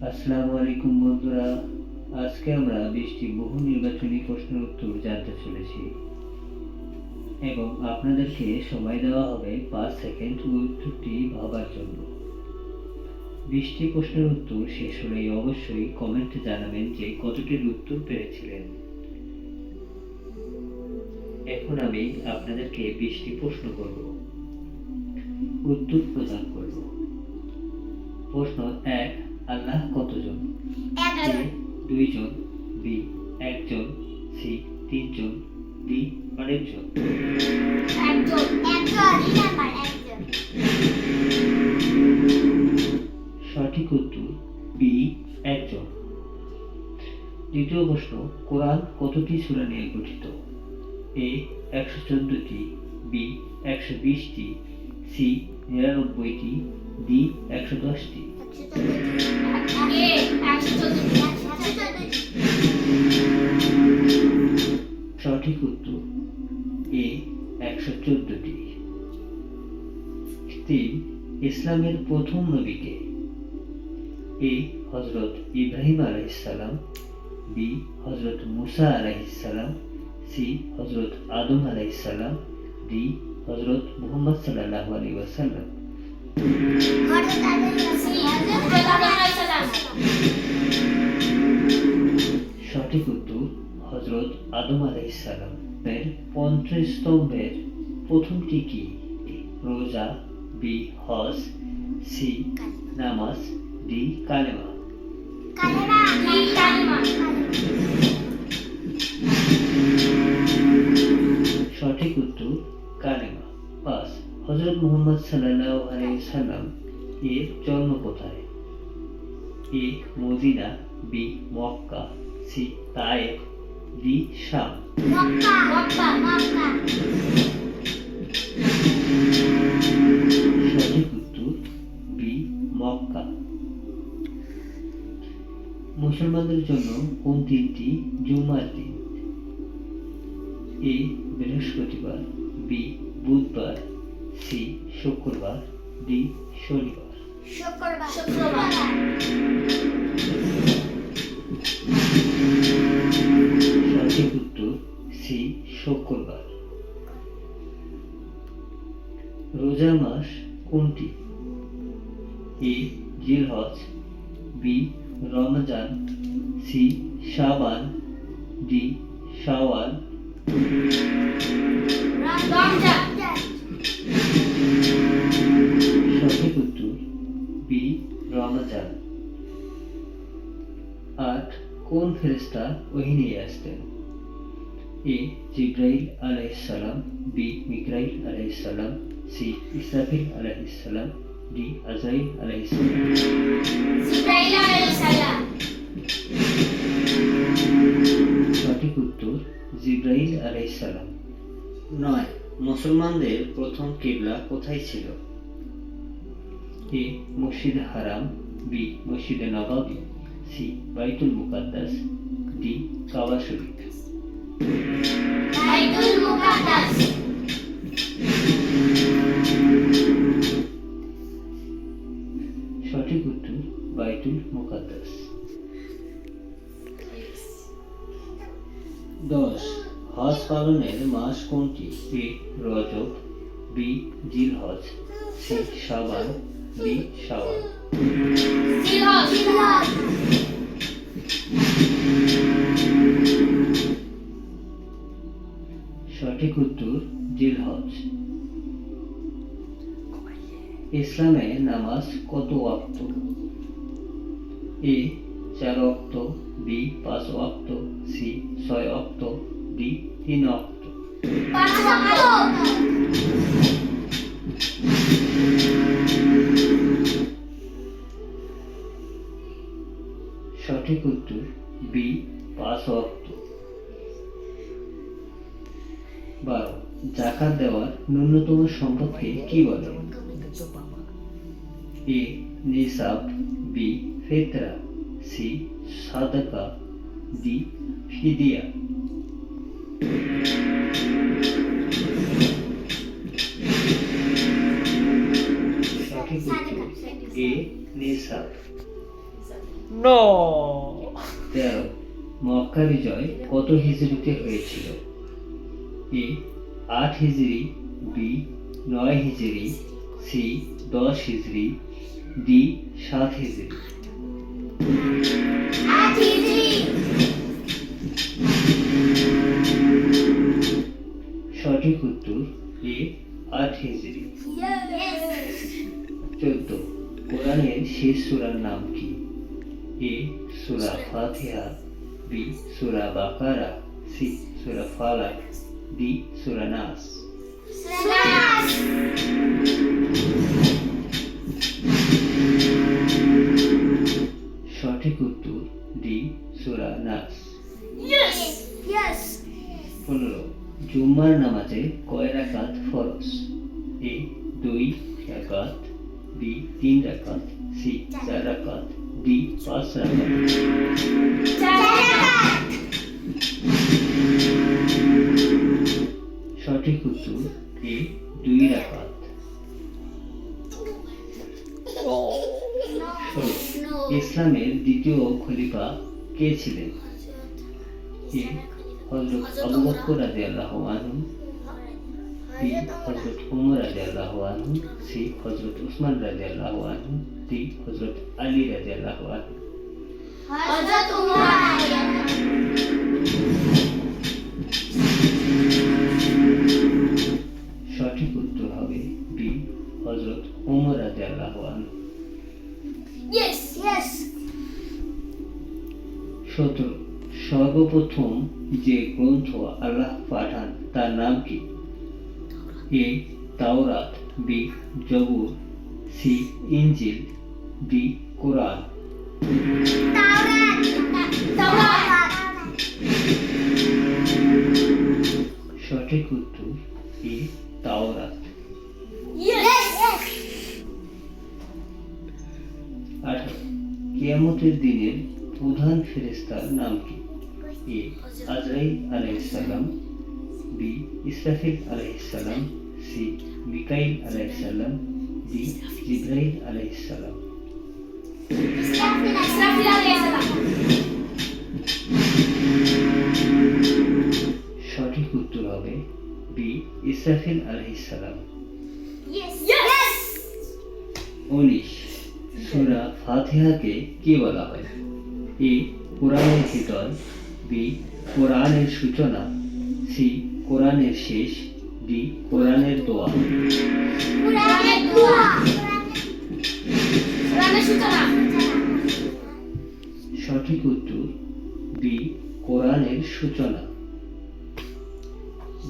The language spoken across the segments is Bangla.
আসসালামু আলাইকুম বন্ধুরা। আজকে আমরা বৃষ্টি বহু নির্বাচনী প্রশ্নের উত্তর জানতে চলেছি। এবং আপনাদেরকে সময় দেওয়া হবে পাঁচ সেকেন্ড উত্তরটি ভাবার জন্য। বৃষ্টি প্রশ্নের উত্তর শেষ হলে অবশ্যই কমেন্টে জানাবেন যে কতটির উত্তর পেরেছিলেন। এখন আমি আপনাদেরকে বৃষ্টি প্রশ্ন করব। উত্তর প্রদান করব প্রশ্ন এক আল্লাহ কতজন? এ দুইজন। বি একজন। সি তিনজন। ডি অনেকজন সঠিক উত্তর বি একজন। দ্বিতীয় প্রশ্ন কোরআন কতটি সূরা নিয়ে গঠিত? এ একশো চোদ্দটি বি একশো বিশটি সি নিরানব্বইটি ডি একশো দশটি। সঠিক উত্তর, এ একশো চোদ্দটি। তিন, ইসলামের প্রথম নবীকে। এ হজরত ইব্রাহিম আলাইসালাম বি হজরত মুসা আলাইসালাম সি হজরত আদম আলাইসালাম ডি হজরত মুহাম্মদ সাল্লাহ আলী ওয়াসাল্লাম। সঠিক উত্তর হজরত আদম আলাইসালাম এর পঞ্চস্তম্ভের প্রথমটি কি রোজা, বি, হজ, সি, নামাজ, ডি কালেমা। মুহাম্মদ সাল্লাহ সাল্লাম এর জন্ম কোথায় A Medina B Mecca C Taif D Sham. Mecca Mecca Mecca. সঠিক উত্তর বি মক্কা। মুসলমানদের জন্য কোন দিনটি জুমার দিন? এ বৃহস্পতিবার বি বুধবার। সি শুক্রবার ডি শনিবার। শুক্রবার। শুক্রবার সঠিক উত্তর সি শুক্রবার। রোজা মাস কোনটি? এ জিলহজ বি রমজান সি শাবান ডি শাওয়াল। রমজান। সঠিক উত্তর বি রমজান আট কোন ফেরেশতা ওহী নিয়ে আসতেন? এ জিব্রাইল আলাইহিসসালাম বি মিকরাইল আলাইহিসসালাম সি ইসরাফিল আলাইহিসসালাম ডি আজরাইল আলাইহিসসালাম সঠিক উত্তর জিব্রাইল আলাইহিসসালাম নয় মুসলমানদের প্রথম কিবলা কোথায় ছিল? এ মসজিদ হারাম, বি মসজিদে নবাবি, সি বাইতুল মুকাদ্দাস, ডি কাবা শরীফ। বাইতুল মুকাদ্দাস। হজ পালনের মাস কোনটি? এ রজব, বি, জিলহজ, সি শাবান ডি জিলহজ সঠিক উত্তর, জিলহজ। ইসলামে নামাজ কত ওয়াক্ত? এ, চার অক্ত বি, পাঁচ অক্ত সি, ছয় অক্ত ওয়াক্ত সঠিক উত্তর বি পাঁচ অক্ত বারো, জাকাত দেওয়ার ন্যূনতম সম্পদকে কি বলে? এ, নিসাব, বি, ফেতরা, সি, সাদাকা, ডি, ফিদিয়া। এ নিসাব No. তেরো মক্কা বিজয় কত হিজড়িতে হয়েছিল? এ আট হিজড়ি বি নয় হিজড়ি সি দশ হিজড়ি ডি সাত হিজড়ি উত্তর এ আট হিজরি চোদ্দ কোরআনের শেষ সূরার নাম কি? এ, সুরা ফাতিহা, বি, সুরা বাকারা, সি, সুরা ফালাক, ডি সুরা নাস। নামাজে কয় রাকাত ফরজ? এ, দুই রাকাত, বি, তিন রাকাত, সি, চার রাকাত, ডি, পাঁচ রাকাত। সঠিক উত্তর, এ, দুই রাকাত। ইসলামের দ্বিতীয় খলিফা কে ছিলেন? হজরত আবু বকর রাদিয়াল্লাহু আনহু হজরত উমর রাদিয়াল্লাহু আনহু সি হজরত উসমান রাদিয়াল্লাহু আনহু ডি হজরত আলী রাদিয়াল্লাহু আনহু হযরত উমর সঠিক উত্তর হবে বি হজরত উমর রাদিয়াল্লাহু আনহু। ইয়েস ইয়েস সতেরো সর্বপ্রথম যে গ্রন্থ আল্লাহ পাঠান তার নাম কি? এ তাওরাত, বি জবুর, সি ইঞ্জিল ডি কোরআন। সঠিক উত্তর, এ তাওরাত। কিয়ামতের দিনের প্রধান ফেরেস্তার নাম কি? এ আজরাইল আলাইসাল্লাম বি ইসরাফিল আলাইসাল্লাম সি মিকাইল আলাইসাল্লাম ডি জিব্রাইল আলাইসাল্লাম ইসরাফিল আলাইহিস সালাম সঠিক উত্তর হবে বি ইসরাফিল ইয়েস উনিশ সূরা ফাতিহাকে কি বলা হয়? এ কোরআনের হৃদয় বি কোরআনের সূচনা সি কোরআনের শেষ ডি কোরআনের দোয়া। কোরআনের দোয়া। কোরআনের সূচনা। সঠিক উত্তর বি কোরআনের সূচনা।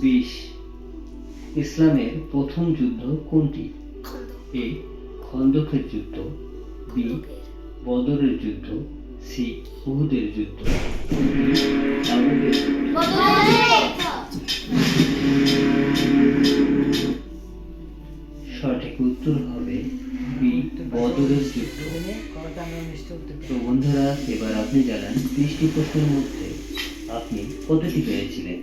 বিশ। ইসলামের প্রথম যুদ্ধ কোনটি? এ খন্দকের যুদ্ধ বি বদরের যুদ্ধ সি উহুদের যুদ্ধ। সঠিক উত্তর হবে বি বদলের আমি তো বন্ধুরা, এবার আপনি জানান ত্রিশটি প্রশ্নের মধ্যে আপনি কতটি পেয়েছিলেন?